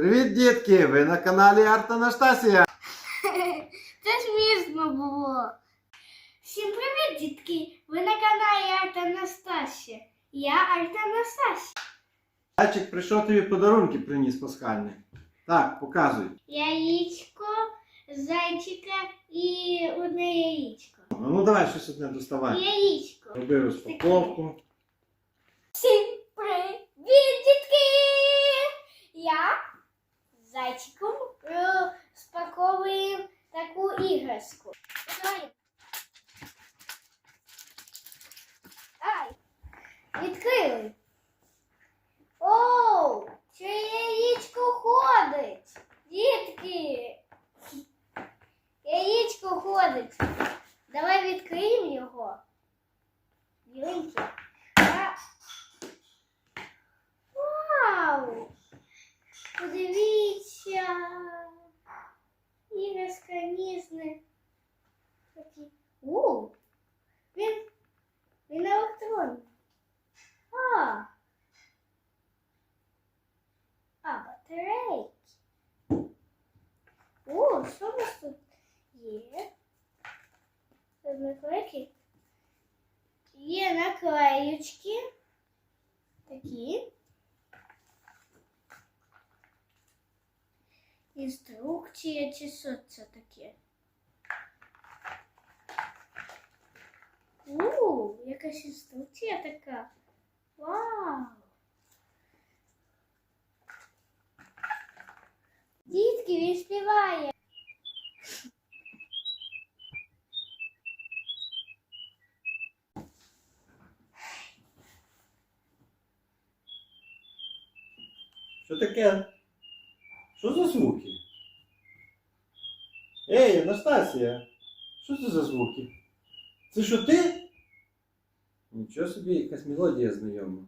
Привіт, дітки! Ви на каналі Арт Анастасія. Це смішно було. Всім привіт, дітки! Ви на каналі Арта Анастасія. Я Арта Анастасія. Зайчик прийшов тобі подарунки приніс пасхальні. Так, показуй. Яєчко, зайчика і одне яєчко. Ну, ну давай щось одне доставай. Яєчко. Роби розпаковку. Зайчиком розпаковую таку іграшку. Давай. Ай! О, що у нас тут є? Тут наклейки. Є наклеючки. Такі. Інструкція чи що це таке? У, якась інструкція така. Вау! Дітки, він співає. Що таке? Що за звуки? Ей, Анастасія! Що це за звуки? Це що ти? Нічого собі, якась мелодія знайома.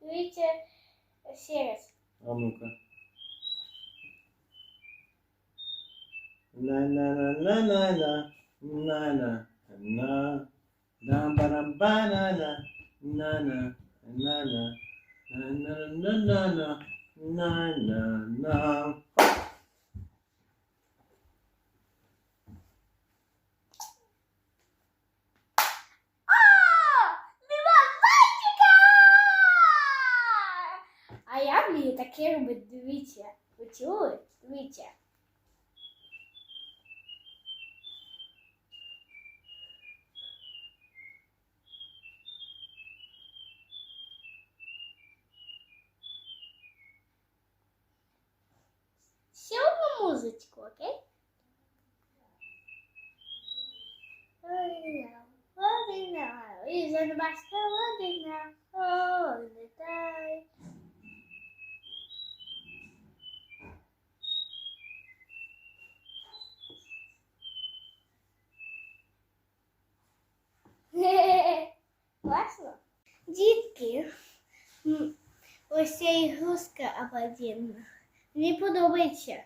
Дивіться ще раз. А ну-ка. На-на-на-на-на-на. На-на. На. Да-ба-ра-ба-на-на. На-на. На-на. На-на-на-на-на. На-на-на. А, нема зайчика! А я вмію таке робити, дивіться. Ви чули? Дивіться. Ще одну музичку, окей? He's in the basket looking now. Oh, in the day. Класно. Дітки, м, ось ця ігрушка обалденна. Мені подобається.